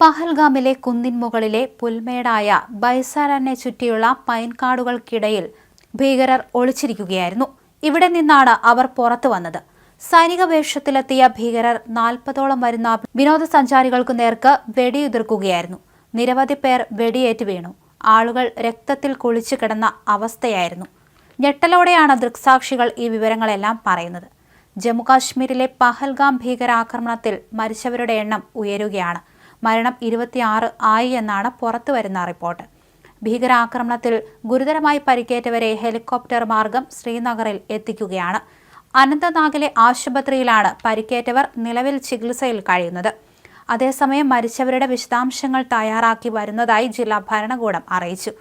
പഹൽഗാമിലെ കുന്നിൻമുകളിലെ പുൽമേടായ ബൈസാരനെ ചുറ്റിയുള്ള pine കാടുകൾക്കിടയിൽ ഭീകരർ ഒളിച്ചിരിക്കുകയായിരുന്നു. ഇവിടെ നിന്നാണ് അവർ പുറത്തു വന്നത്. സൈനിക വേഷത്തിലെത്തിയ ഭീകരർ നാൽപ്പതോളം വരുന്ന വിനോദസഞ്ചാരികൾക്കു നേർക്ക് വെടിയുതിർക്കുകയായിരുന്നു. നിരവധി പേർ വെടിയേറ്റ് വീണു. ആളുകൾ രക്തത്തിൽ കുളിച്ചു കിടന്ന അവസ്ഥയായിരുന്നു. ഞെട്ടലോടെയാണ് ദൃക്സാക്ഷികൾ ഈ വിവരങ്ങളെല്ലാം പറയുന്നത്. ജമ്മുകാശ്മീരിലെ പഹൽഗാം ഭീകരാക്രമണത്തിൽ മരിച്ചവരുടെ എണ്ണം ഉയരുകയാണ്. മരണം ഇരുപത്തിയാറ് ആയി എന്നാണ് പുറത്തു വരുന്ന റിപ്പോർട്ട്. ഭീകരാക്രമണത്തിൽ ഗുരുതരമായി പരിക്കേറ്റവരെ ഹെലികോപ്റ്റർ മാർഗം ശ്രീനഗറിൽ എത്തിക്കുകയാണ്. അനന്തനാഗിലെ ആശുപത്രിയിലാണ് പരിക്കേറ്റവർ നിലവിൽ ചികിത്സയിൽ കഴിയുന്നത്. അതേസമയം മരിച്ചവരുടെ വിശദാംശങ്ങൾ തയ്യാറാക്കി വരുന്നതായി ജില്ലാ ഭരണകൂടം അറിയിച്ചു.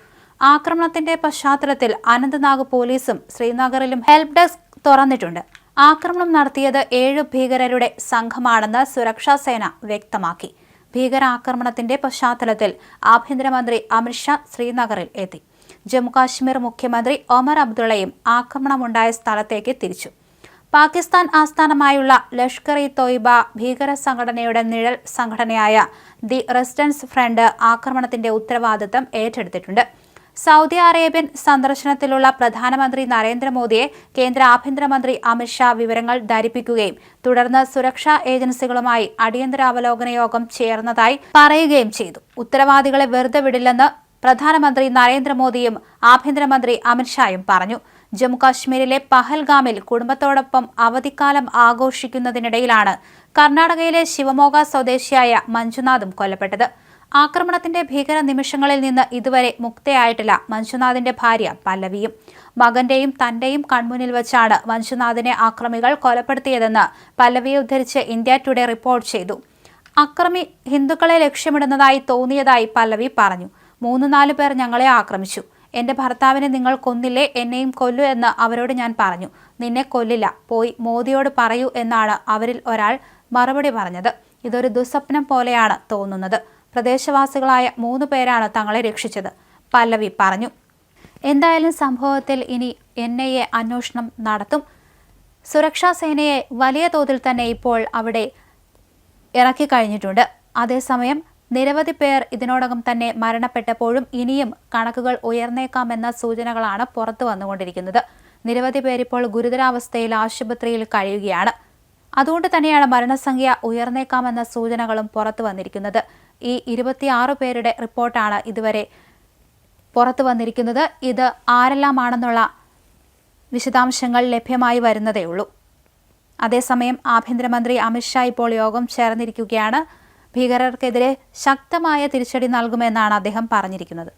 ആക്രമണത്തിന്റെ പശ്ചാത്തലത്തിൽ അനന്തനാഗ് പോലീസും ശ്രീനഗറിലും ഹെൽപ്പ് ഡെസ്ക് തുറന്നിട്ടുണ്ട്. ആക്രമണം നടത്തിയത് ഏഴ് ഭീകരരുടെ സംഘമാണെന്ന് സുരക്ഷാ സേന വ്യക്തമാക്കി. ഭീകരാക്രമണത്തിന്റെ പശ്ചാത്തലത്തിൽ ആഭ്യന്തരമന്ത്രി അമിത്ഷാ ശ്രീനഗറിൽ എത്തി. ജമ്മുകാശ്മീർ മുഖ്യമന്ത്രി ഒമർ അബ്ദുള്ളയും ആക്രമണമുണ്ടായ സ്ഥലത്തേക്ക് തിരിച്ചു. പാകിസ്ഥാൻ ആസ്ഥാനമായുള്ള ലഷ്കർ ഇ തോയിബ ഭീകര സംഘടനയുടെ നിഴൽ സംഘടനയായ ദി റെസിഡൻസ് ഫ്രണ്ട് ആക്രമണത്തിന്റെ ഉത്തരവാദിത്തം ഏറ്റെടുത്തിട്ടുണ്ട്. സൗദി അറേബ്യൻ സന്ദർശനത്തിലുള്ള പ്രധാനമന്ത്രി നരേന്ദ്രമോദിയെ കേന്ദ്ര ആഭ്യന്തരമന്ത്രി അമിത്ഷാ വിവരങ്ങൾ ധരിപ്പിക്കുകയും തുടർന്ന് സുരക്ഷാ ഏജൻസികളുമായി അടിയന്തര അവലോകന യോഗം ചേർന്നതായി പറയുകയും ചെയ്തു. ഉത്തരവാദികളെ വെറുതെ വിടില്ലെന്ന് പ്രധാനമന്ത്രി നരേന്ദ്രമോദിയും ആഭ്യന്തരമന്ത്രി അമിത്ഷായും പറഞ്ഞു. ജമ്മുകാശ്മീരിലെ പഹൽഗാമിൽ കുടുംബത്തോടൊപ്പം അവധിക്കാലം ആഘോഷിക്കുന്നതിനിടയിലാണ് കർണാടകയിലെ ശിവമോഗ സ്വദേശിയായ മഞ്ജുനാഥും കൊല്ലപ്പെട്ടത്. ആക്രമണത്തിന്റെ ഭീകര നിമിഷങ്ങളിൽ നിന്ന് ഇതുവരെ മുക്തയായിട്ടില്ല മഞ്ജുനാഥിന്റെ ഭാര്യ പല്ലവിയും. മകന്റെയും തന്റെയും കൺമുന്നിൽ വെച്ചാണ് മഞ്ജുനാഥിനെ ആക്രമികൾ കൊലപ്പെടുത്തിയതെന്ന് പല്ലവിയെ ഉദ്ധരിച്ച് ഇന്ത്യ ടുഡേ റിപ്പോർട്ട് ചെയ്തു. അക്രമി ഹിന്ദുക്കളെ ലക്ഷ്യമിടുന്നതായി തോന്നിയതായി പല്ലവി പറഞ്ഞു. മൂന്ന് നാല് പേർ ഞങ്ങളെ ആക്രമിച്ചു. എന്റെ ഭർത്താവിനെ നിങ്ങൾ കൊന്നില്ലേ എന്നെയും കൊല്ലു എന്ന് അവരോട് ഞാൻ പറഞ്ഞു. നിന്നെ കൊല്ലില്ല പോയി മോദിയോട് പറയൂ എന്നാണ് അവരിൽ ഒരാൾ മറുപടി പറഞ്ഞത്. ഇതൊരു ദുസ്വപ്നം പോലെയാണ് തോന്നുന്നത്. പ്രദേശവാസികളായ മൂന്ന് പേരാണ് തങ്ങളെ രക്ഷിച്ചത്. പല്ലവി പറഞ്ഞു. എന്തായാലും സംഭവത്തിൽ ഇനി എൻ ഐ എ അന്വേഷണം നടത്തും. സുരക്ഷാ സേനയെ വലിയ തോതിൽ തന്നെ ഇപ്പോൾ അവിടെ ഇറക്കി കഴിഞ്ഞിട്ടുണ്ട്. അതേസമയം നിരവധി പേർ ഇതിനോടകം തന്നെ മരണപ്പെട്ടപ്പോഴും ഇനിയും കണക്കുകൾ ഉയർന്നേക്കാമെന്ന സൂചനകളാണ് പുറത്തു വന്നുകൊണ്ടിരിക്കുന്നത്. നിരവധി പേരിപ്പോൾ ഗുരുതരാവസ്ഥയിൽ ആശുപത്രിയിൽ കഴിയുകയാണ്. അതുകൊണ്ട് തന്നെയാണ് മരണസംഖ്യ ഉയർന്നേക്കാമെന്ന സൂചനകളും പുറത്തു വന്നിരിക്കുന്നത്. ഈ ഇരുപത്തിയാറ് പേരുടെ റിപ്പോർട്ടാണ് ഇതുവരെ പുറത്തു വന്നിരിക്കുന്നത്. ഇത് ആരെല്ലാമാണെന്നുള്ള വിശദാംശങ്ങൾ ലഭ്യമായി വരുന്നതേ ഉള്ളൂ. അതേസമയം ആഭ്യന്തരമന്ത്രി അമിത്ഷാ ഇപ്പോൾ യോഗം ചേർന്നിരിക്കുകയാണ്. ഭീകരർക്കെതിരെ ശക്തമായ തിരിച്ചടി നൽകുമെന്നാണ് അദ്ദേഹം പറഞ്ഞിരിക്കുന്നത്.